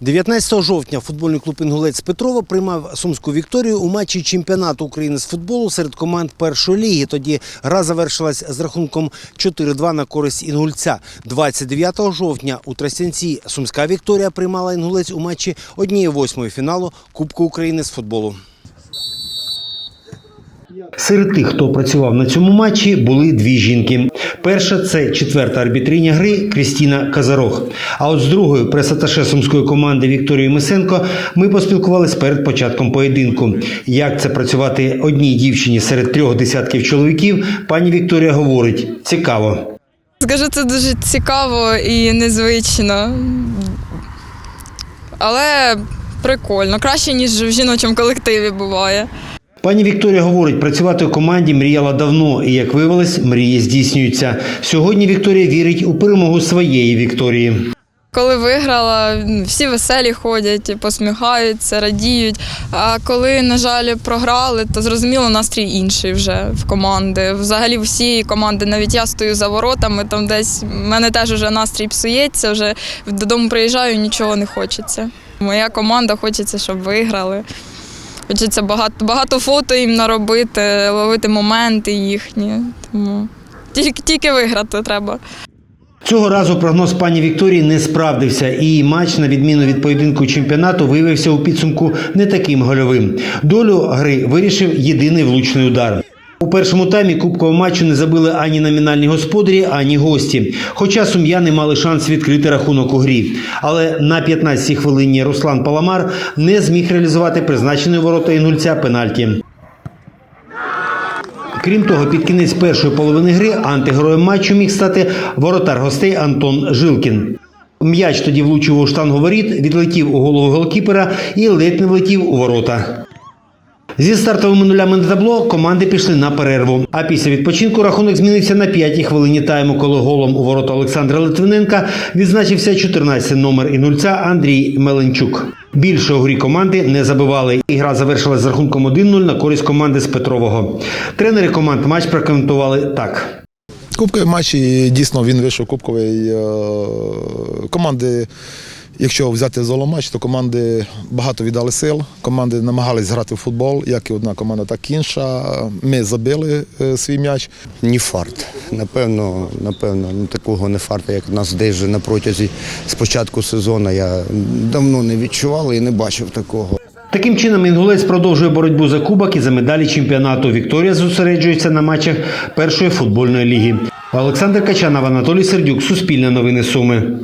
19 жовтня футбольний клуб Інгулець Петрова приймав сумську вікторію у матчі чемпіонату України з футболу серед команд першої ліги. Тоді гра завершилась з рахунком 4-2 на користь інгульця. 29 жовтня у Тростянці сумська вікторія приймала інгулець у матчі однієї восьмої фіналу Кубку України з футболу. Серед тих, хто працював на цьому матчі, були дві жінки. Перша це четверта арбітриня гри Крістіна Казарох. А от з другою пресаташе сумської команди Вікторією Мисенко ми поспілкувалися перед початком поєдинку. Як це працювати одній дівчині серед трьох десятків чоловіків, пані Вікторія говорить: цікаво. Скажу, це дуже цікаво і незвично. Але прикольно. Краще, ніж в жіночому колективі буває. Пані Вікторія говорить, працювати у команді мріяла давно, і як виявилось, мрії здійснюються. Сьогодні Вікторія вірить у перемогу своєї Вікторії. Коли виграла, всі веселі ходять, посміхаються, радіють. А коли, на жаль, програли, то зрозуміло, настрій інший вже в команди. Взагалі всі команди, навіть я стою за воротами, там десь в мене теж вже настрій псується, вже додому приїжджаю, нічого не хочеться. Моя команда хочеться, щоб виграли. Хочеться багато, багато фото їм наробити, ловити моменти їхні. Тому тільки, тільки виграти треба. Цього разу прогноз пані Вікторії не справдився, і матч, на відміну від поєдинку чемпіонату, виявився у підсумку не таким гольовим. Долю гри вирішив єдиний влучний удар. У першому таймі кубкового матчу не забили ані номінальні господарі, ані гості. Хоча сум'яни мали шанс відкрити рахунок у грі. Але на 15-й хвилині Руслан Паламар не зміг реалізувати призначений ворота інгульця пенальті. Крім того, під кінець першої половини гри антигероєм матчу міг стати воротар гостей Антон Жилкін. М'яч тоді влучив у штангу воріт, відлетів у голову голкіпера і ледь не влетів у ворота. Зі стартовими нулями на табло команди пішли на перерву. А після відпочинку рахунок змінився на п'ятій хвилині тайму, коли голом у ворота Олександра Литвиненка відзначився 14 номер інульця Андрій Меленчук. Більше у грі команди не забивали. І гра завершилась з рахунком 1-0 на користь команди з Петрового. Тренери команд матч прокоментували так. Кубковий матч і дійсно він вийшов кубковий. Е, Команди, якщо взяти золоматч, то команди багато віддали сил. Команди намагались грати в футбол, як і одна команда, так і інша. Ми забили е, свій м'яч. Ні фарт. Напевно, напевно, ну, такого не фарта, як у нас десь же на протязі з початку сезону. Я давно не відчував і не бачив такого. Таким чином, інгулець продовжує боротьбу за кубок і за медалі чемпіонату. Вікторія зосереджується на матчах першої футбольної ліги. Олександр Качанов, Анатолій Сердюк, Суспільне новини Суми.